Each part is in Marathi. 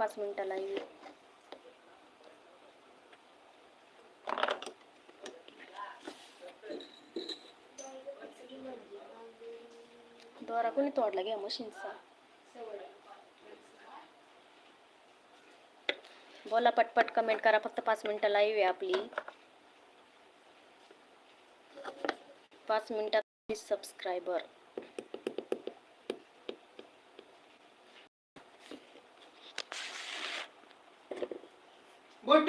पाच मिनिटं मशीनचा? बोला पटपट कमेंट करा, फक्त पाच मिनिटं लाईव्ह आहे आपली. पाच मिनिटात सबस्क्रायबर बोट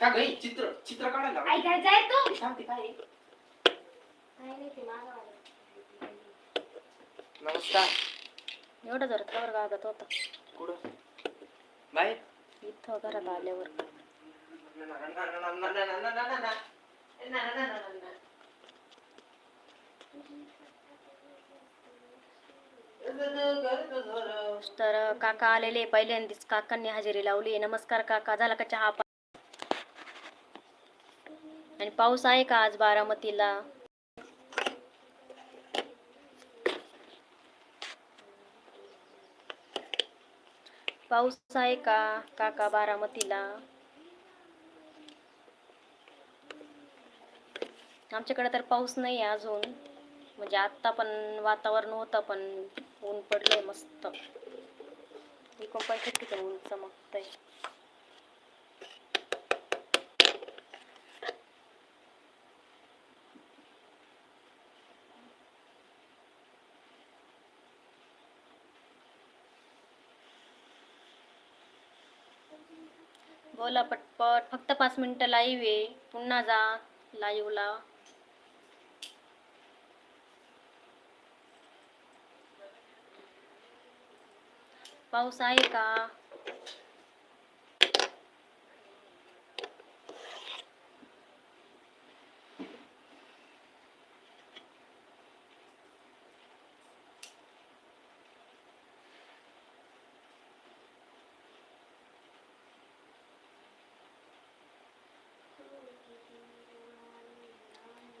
का गई चित्र चित्र काढायला लावा. ऐकायचं आहे तू सांगते काय नमस्कार एवढं जर कवर कागद होता कुठं बाहेर इथं घरात आल्यावर तर काका आलेले पहिल्यांदाच. काकांनी हजेरी लावली नमस्कार काका. झाला का चहा? आणि पाऊस आहे का आज बारामतीला? पाऊस आहे का काका बारामतीला? आमच्याकडे तर पाऊस नाही आहे अजून. म्हणजे आत्ता पण वातावरण होतं पण ऊन पडलं मस्त. इकडून पण ठिकठिकाणी ऊन चमकतंय. बोला पटपट फक्त पाच मिनिटं लाईव्ह आहे. पुन्हा जा लाईव्हला पाऊस आहे का?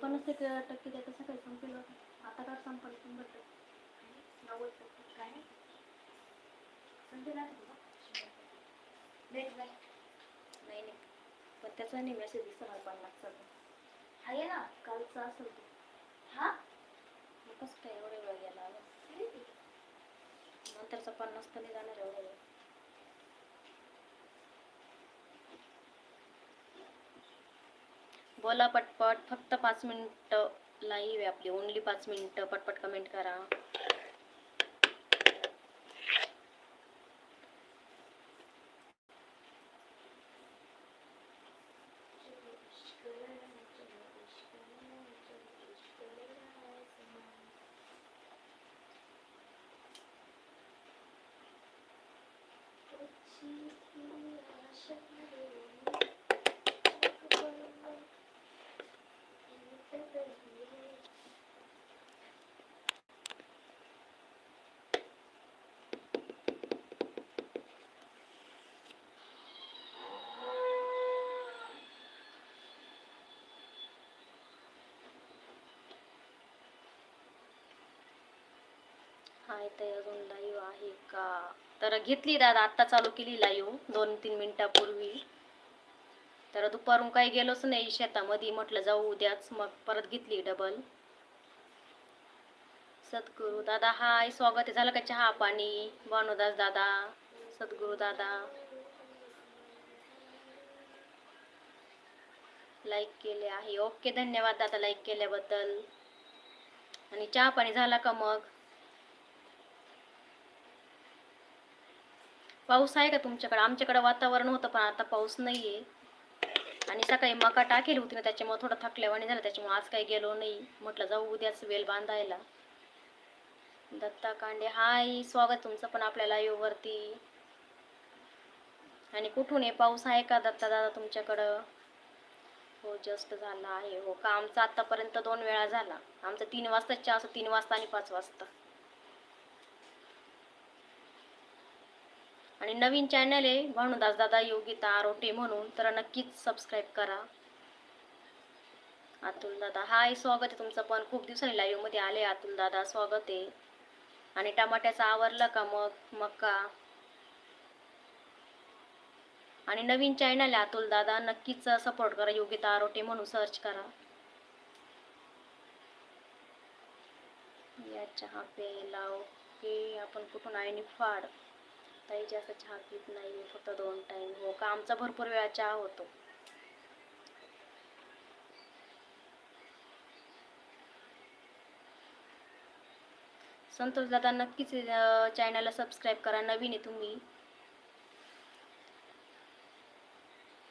पन्नास टक्के टक्के द्या कसं काय संपेल. आता काय संपल? शंभर टक्के. नव्वद टक्के. काय संजय ना तुझा भेट बाय नाही नाही पण त्याचा नाही मेसेज दिसतो मला पन्नासचा आहे ना कालचा असेल तो हा मग कसं काय एवढ्या वेळ गेला अगं? नंतरचा पन्नास तर नाही जाणार एवढ्या वेळ बोला पटपट फक्त पाच मिनिट लाईव्ह आहे आपली ओनली पाच मिनिट पटपट कमेंट करा आहे ते अजून लाईव्ह आहे का? तर घेतली दादा आत्ता चालू केली लाईव्ह दोन तीन मिनिटापूर्वी. तर दुपारून काही गेलोच नाही शेतामध्ये म्हटलं जाऊ उद्याच मग परत घेतली डबल सद्गुरू दादा हाय स्वागत आहे. झालं का चहा पाणी? भानुदास दादा सद्गुरू दादा. लाईक केले आहे. ओके धन्यवाद दादा लाईक केल्याबद्दल. आणि चहा पाणी झाला का मग? पाऊस आहे का तुमच्याकडे? आमच्याकडे वातावरण होतं पण आता पाऊस नाही आहे आणि सकाळी मका टाकेल होती ना त्याच्यामुळे थोडं थकल्यावाणी झालं. त्याच्यामुळे आज काही गेलो नाही. म्हटलं जाऊ उद्याच वेल बांधायला. दत्ता कांडे हाय स्वागत तुमचं पण आपल्या live वरती आणि कुठून आहे? पाऊस आहे का दत्ता दादा तुमच्याकडं? हो जस्ट झाला आहे. हो का आमचा आतापर्यंत दोन वेळा झाला. आमचं तीन वाजताच्या असं तीन वाजता आणि पाच वाजता. आणि नवीन चॅनल आहे भानुदास दादा योगिता आरोटे म्हणून तर नक्कीच सबस्क्राईब करा. अतुल दादा हाय स्वागत आहे तुमचं पण. खूप दिवसांनी लाईव्हमध्ये आले अतुल दादा स्वागत आहे. आणि टमाट्याचं आवरलं का मग? मका. आणि नवीन चॅनल आहे अतुल दादा नक्कीच सपोर्ट करा. योगिता आरोटे म्हणून सर्च करा. या चहा प्यायला ओके आपण कुठून आहे? निफाड. आत्ताही जास्त चहा पित नाही फक्त दोन टाइम हो का? आमचा भरपूर वेळा चहा होतो. संतोष दादा नक्कीच चॅनलला सबस्क्राईब करा. नवीन आहे तुम्ही.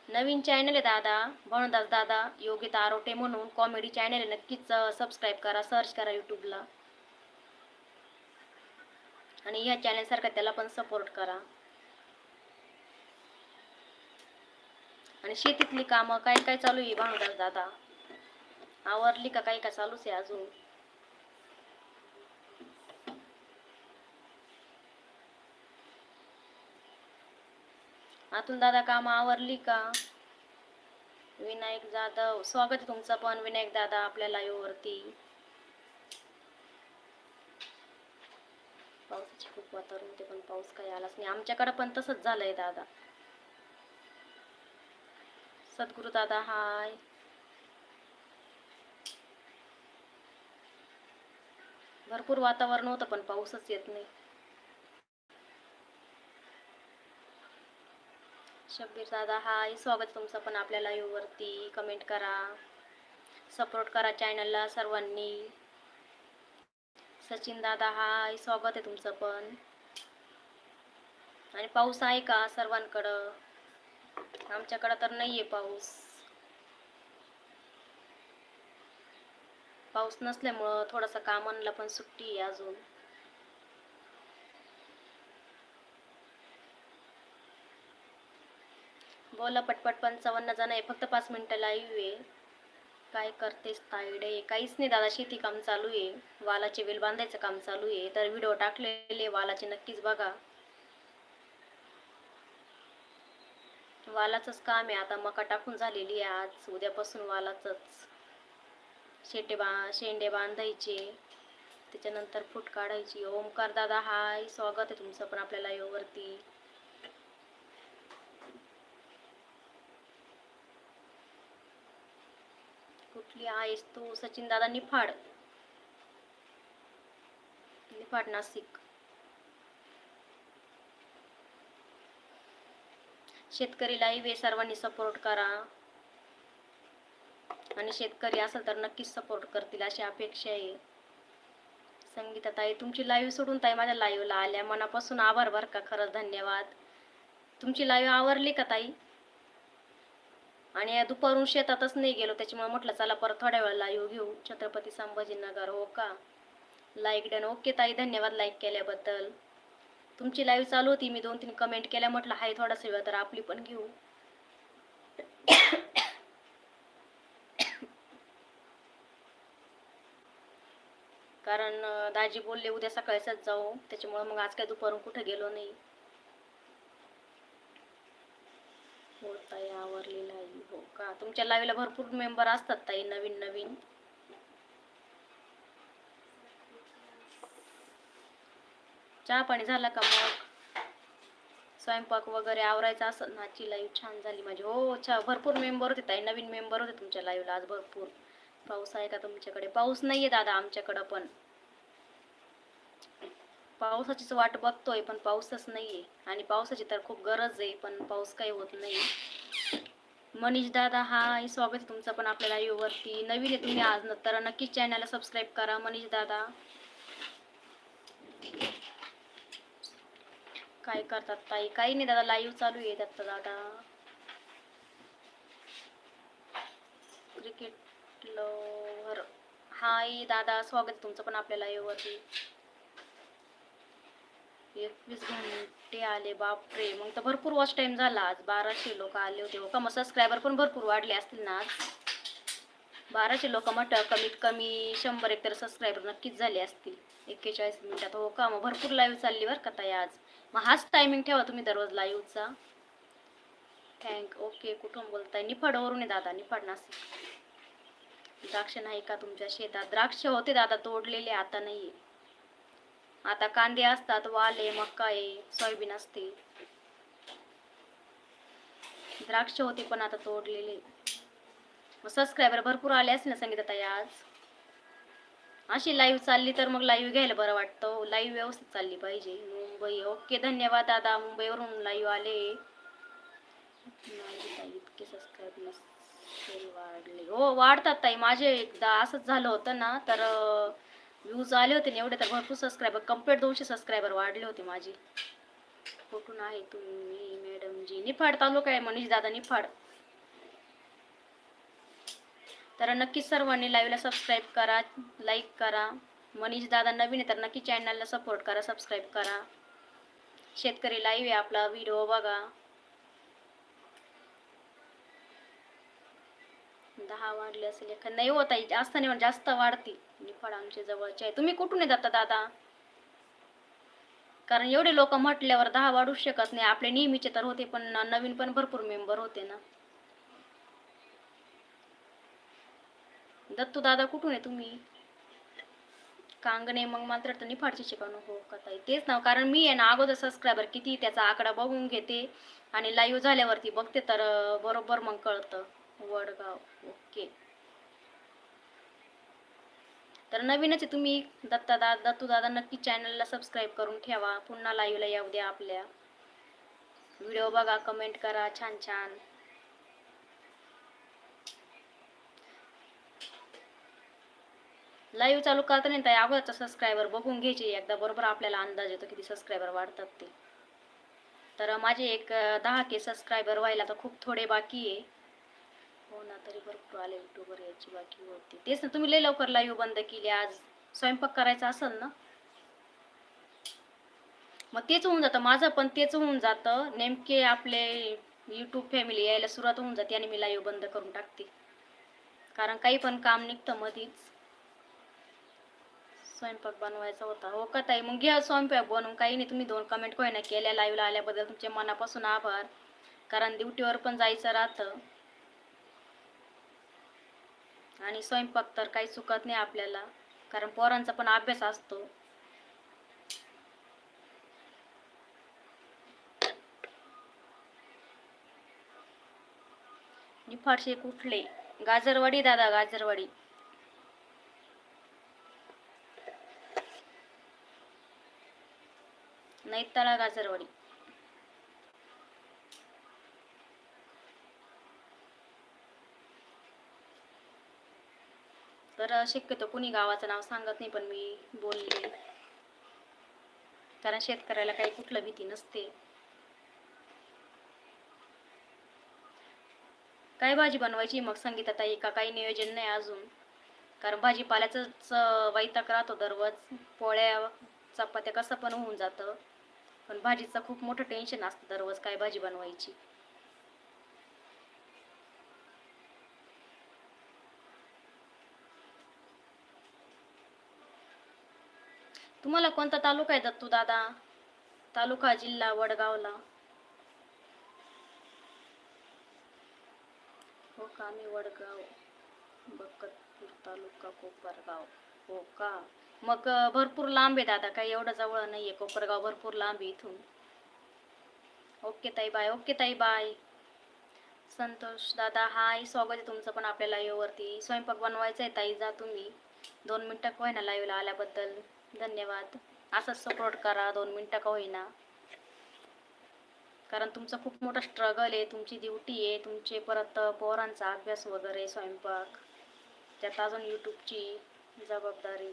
नवीन चॅनल आहे दादा. भणदास दादा योगिता आरोटे म्हणून. कॉमेडी चॅनल आहे. नक्कीच सबस्क्राईब करा. सर्च करा यूट्यूबला आणि ह्या चॅनलसारखा त्याला पण सपोर्ट करा. आणि शेतीतली कामं काय काय चालू आहे भानुदास दादा? आवरली का काय काय चालूच आहे अजून? अतुल दादा काम आवरली का? विनायक जाधव स्वागत आहे तुमचं पण विनायक दादा आपल्या लाईव्ह पावसाचे खूप वातावरण होते पण पाऊस काही आलाच नाही. आमच्याकडे पण तसंच झालंय दादा. सद्गुरू दादा हाय. भरपूर वातावरण होतं पण पाऊसच येत नाही. शब्बीर दादा हाय. स्वागत तुमचं पण आपल्या live वरती. कमेंट करा. सपोर्ट करा चॅनलला सर्वांनी. सचिन दादा हाय स्वागत आहे तुमचं पण. आणि पाऊस आहे का सर्वांकडं? आमच्याकडं तर नाही आहे पाऊस. पाऊस नसल्यामुळं थोडासा कामांना पण सुट्टी आहे अजून. बोला पटपट पंचावन्न जण आहे फक्त पाच मिनिटं लाईव्ह आहे. काय करतेस तायडे? काहीच नाही दादा शेती काम चालू आहे. वालाचे वेल बांधायचं काम चालू आहे. तर व्हिडिओ टाकलेले वालाचे नक्कीच बघा. वालाचंच काम आहे. आता मका टाकून झालेली आहे आज. उद्यापासून वालाचंच. शेटे बा शेंडे बांधायचे. त्याच्यानंतर फूट काढायची. ओमकार दादा हाय. स्वागत आहे तुमचं पण आपल्याला योवरती. कुठली आहेस तू? सचिन दादा निफाड. निफाड नाशिक. शेतकरी लाईव्ह आहे सर्वांनी सपोर्ट करा. आणि शेतकरी असेल तर नक्कीच सपोर्ट करतील अशी अपेक्षा आहे. संगीता ताई तुमची लाईव्ह सोडून ताई माझ्या लाईव्हला आल्या. मनापासून आभार बर का? खरंच धन्यवाद. तुमची लाईव्ह आवरली का ताई? आणि दुपारून शेतातच नाही गेलो त्याच्यामुळे म्हटलं चला परत थोड्या वेळा येऊ घेऊ. छत्रपती संभाजीनगर हो का? लाईक डन ओके ताई. धन्यवाद लाईक केल्याबद्दल. तुमची लाईव्ह चालू होती. मी दोन तीन कमेंट केल्या. म्हटलं हाय थोडासा वेळ तर आपली पण घेऊ. कारण दाजी बोलले उद्या सकाळीच जाऊ. त्याच्यामुळे मग आज काय दुपारून कुठे गेलो नाही. हो ताई आवरली लाईव्ह हो का? तुमच्या लाईव्हला भरपूर मेंबर असतात ताई नवीन नवीन. चहा पाणी झाला का मग? स्वयंपाक वगैरे आवरायचा असं? नाची लाईव्ह छान झाली माझी. हो छा भरपूर मेंबर होते ताई नवीन मेंबर होते तुमच्या लाईव्हला आज भरपूर. पाऊस आहे का तुमच्याकडे? पाऊस नाहीये दादा आमच्याकडं पण. पावसाचीच वाट बघतोय पण पाऊसच नाहीये. आणि पावसाची तर खूप गरज आहे पण पाऊस काही होत नाही मनीष दादा हाय स्वागत आहे तुमचं पण आपल्या live वरती. नवीन आहे तुम्ही आज तर नक्कीच चॅनलला सबस्क्राईब करा मनीष दादा. काय करतात ताई? काही नाही दादा लाईव्ह चालू आहे दत्त दादा. क्रिकेट लवर हाय दादा स्वागत आहे तुमचं पण आपल्या live वरती. एकवीस घंटे आले बापरे! मग तर भरपूर वॉच टाइम झाला. आज बाराशे लोक आले होते. हो का मग सबस्क्रायबर पण भरपूर वाढले असतील ना आज. बाराशे लोक म्हटलं कमीत कमी शंभर एक तर सबस्क्रायबर नक्कीच झाले असतील. एक्केचाळीस मिनिटात. हो का? मग भरपूर लाईव्ह चालली बरं का ताई आज. मग हाच टायमिंग ठेवा तुम्ही दररोज लाईव्हचा थँक ओके कुठून बोलताय? निफाडवरून आहे दादा निफाड नाशिक. द्राक्ष नाही का तुमच्या शेतात? द्राक्ष होते दादा तोडलेले आता नाही आता कांदे असतात वाले मक्का मका आहे सोयाबीन असते. द्राक्ष होते पण आता तोडलेले. मग सबस्क्रायबर भरपूर आले असतील ना सांगितलं ताई आज? अशी लाईव्ह चालली तर मग लाईव्ह घ्यायला बरं वाटतं. लाईव्ह व्यवस्थित चालली पाहिजे. मुंबई ओके धन्यवाद दादा. मुंबईवरून लाईव्ह आले. इतके सबस्क्राईब नसेल वाढले. हो वाढतात ताई. माझे एकदा असंच झालं होतं ना तर व्ह्यूज आले होते ना एवढे तर भरपूर सबस्क्रायबर कंप्लीट दोनशे सबस्क्रायबर वाढले होते माझे. कुठून आहे तुम्ही मॅडमजी निफाड तालुका आहे मनीष दादा निफाड. तर नक्की सर्वांनी लाईव्हला सबस्क्राईब करा लाईक करा. मनीष दादा नवीन आहे तर नक्की चॅनलला सपोर्ट करा सबस्क्राईब करा. शेतकरी लाईव्ह आहे आपला व्हिडिओ बघा. दहा वाढले असेल एखाद नाही होत जास्त नाही जास्त वाढती. निफाड आमच्या जवळचे आहे. तुम्ही कुठून येतात दादा? कारण एवढे लोक म्हटल्यावर दहा वाढू शकत नाही. आपले नेहमीचे तर होते पण नवीन पण भरपूर मेंबर होते ना. दत्तू दादा कुठून आहे तुम्ही? कांगणे मग मात्र तर निफाडचे शिकवणं हो का तेच ना कारण मी आहे ना अगोदर सबस्क्रायबर किती त्याचा आकडा बघून घेते आणि लाईव्ह झाल्यावरती बघते तर बरोबर मग कळतं. वडगाव. ओके. तर नवीनच आहे तुम्ही दत्ता दा दत्तू दादा नक्की चॅनलला सबस्क्राईब करून ठेवा. पुन्हा लाईव्हला येऊ द्या आपल्या. व्हिडिओ बघा कमेंट करा छान छान. लाईव्ह चालू करता नाही त्या अगोदरचा सबस्क्रायबर बघून घ्यायचे. एकदा बरोबर आपल्याला अंदाज येतो किती सबस्क्रायबर वाढतात ते. तर माझे एक दहा के सबस्क्रायबर व्हायला तर खूप थोडे बाकी आहे. ना तरी भरपूर आले युट्यूबर यायची बाकी होती. तेच ना तुम्ही लय लवकर लाईव्ह बंद केली आज. स्वयंपाक करायचा असेल ना? मग तेच होऊन जातं. माझं पण तेच होऊन जातं. नेमके आपले यूट्यूब फॅमिली यायला सुरुवात होऊन जाते आणि मी लाईव्ह बंद करून टाकते. कारण काही पण काम निघतं मधीच. स्वयंपाक बनवायचा होता. हो का ताई? मग घ्या स्वयंपाक बनवून. काही नाही तुम्ही दोन कमेंट कोय ना केल्या. लाईव्हला आल्याबद्दल तुमचे मनापासून आभार. कारण ड्युटीवर पण जायचं राहतं. आणि स्वयंपाक तर काही चुकत नाही आपल्याला कारण पोरांचा पण अभ्यास असतो. निफाडशे कुठले? गाजरवाडी दादा गाजरवाडी. नैताळा गाजरवाडी. तर शक्यतो कुणी गावाचं नाव सांगत नाही पण मी बोलले. कारण शेतकऱ्याला काही कुठलं भीती नसते. काय भाजी बनवायची? मग संगीता ताई का काही नियोजन नाही अजून. कारण भाजीपाल्याचंच वैताग राहतो दररोज. पोळ्या चपात्या कसं पण होऊन जातं. पण भाजीचं खूप मोठं टेन्शन असतं दररोज काय भाजी बनवायची. तुम्हाला कोणता तालुका आहे दत्तू दादा? तालुका जिल्हा वडगावला. हो का? मी वडगाव बकतपूर तालुका कोपरगाव. हो का? मग भरपूर लांब आहे दादा. काही एवढं जवळ नाही आहे कोपरगाव भरपूर लांब आहे इथून. ओके ताई बाय. ओके ताई बाय. संतोष दादा हाय. स्वागत आहे तुमचं पण आपल्या लाईव्हवरती स्वयंपाक बनवायचा आहे ताई. जा तुम्ही. दोन मिनटं कोय ना लाईव्हला आल्याबद्दल. धन्यवाद. असंच सपोर्ट करा दोन मिनटं का होईना. कारण तुमचं खूप मोठं स्ट्रगल आहे तुमची ड्युटी आहे तुमचे परत पोरांचा अभ्यास वगैरे स्वयंपाक त्यात अजून यूट्यूबची जबाबदारी.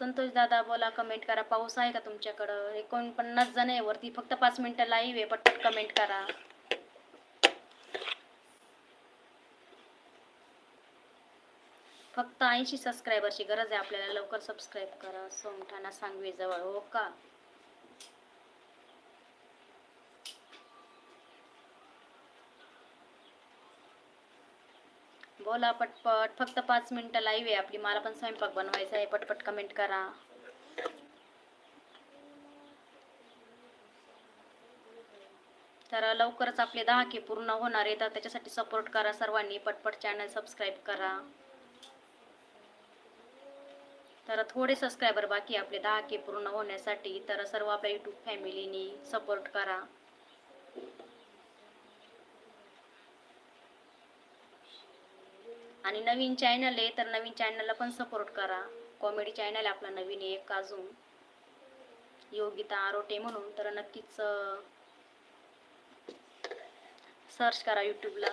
संतोष दादा बोला कमेंट करा. पाऊस आहे का तुमच्याकडं? एकोणपन्नास जण आहे वरती फक्त पाच मिनटं लाईव्ह आहे पटपट कमेंट करा. फक्त ऐंशी सबस्क्रायबरची गरज आहे आपल्याला. लवकर सबस्क्राईब करा. सोमठाणा सांगवी जवळ. हो का? बोला पटपट. फक्त पाच मिनिटं लाईव्ह आहे आपली. मला पण स्वयंपाक बनवायचा आहे. पटपट कमेंट करा. तर लवकरच आपले दहा के पूर्ण होणार आहे. तर त्याच्यासाठी सपोर्ट करा सर्वांनी. पटपट चॅनल सबस्क्राईब करा. तर थोडे सबस्क्रायबर बाकी आपले दहा के पूर्ण होण्यासाठी. तर सर्व आपल्या यूट्यूब फॅमिलीनी सपोर्ट करा. आणि नवीन चॅनल आहे तर नवीन चॅनलला पण सपोर्ट करा. कॉमेडी चॅनल आहे आपला नवीन आहे एक अजून. योगिता आरोटे म्हणून तर नक्कीच सर्च करा यूट्यूबला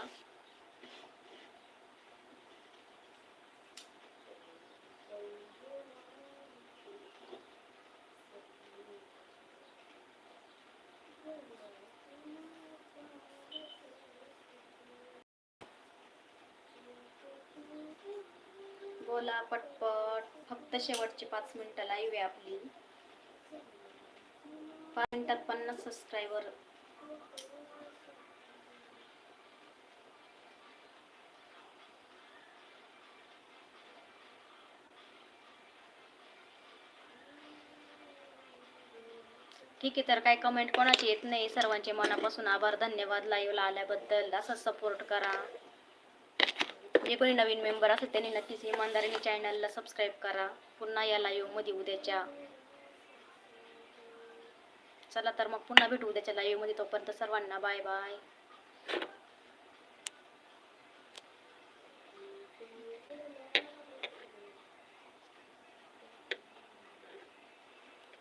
बोला पटपट. फक्त शेवटचे पाच मिनिटं लाईव्ह आहे आपली. पाच मिनिटात पन्नास सबस्क्रायबर ठीक आहे तर काय कमेंट कोणाची येत नाही. सर्वांचे मनापासून आभार धन्यवाद लाईव्हला आल्याबद्दल. असं सपोर्ट करा. जे कोणी नवीन मेंबर असेल त्यांनी नक्कीच इमानदारीने चॅनलला सबस्क्राईब करा. पुन्हा या लाईव्हमध्ये उद्याच्या. चला तर मग पुन्हा भेटू उद्याच्या लाईव्हमध्ये तोपर्यंत सर्वांना बाय बाय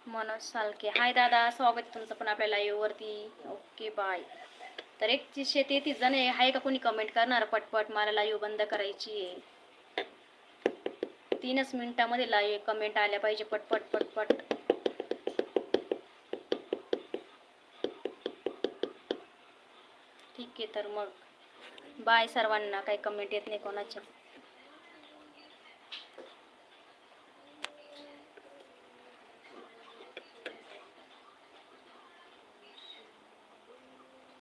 मनोज सालके हाय दादा स्वागत तुमचं पण आपल्या लाईव्हवरती ओके बाय तर एक जी शेती तीस जण आहे. आहे का कोणी कमेंट करणार? पटपट मला लाईव्ह बंद करायची आहे. तीनच मिनिटामध्ये लाईव्ह कमेंट आल्या पाहिजे. पटपट पटपट. ठीक आहे तर मग. बाय सर्वांना. काही कमेंट येत नाही कोणाच्या.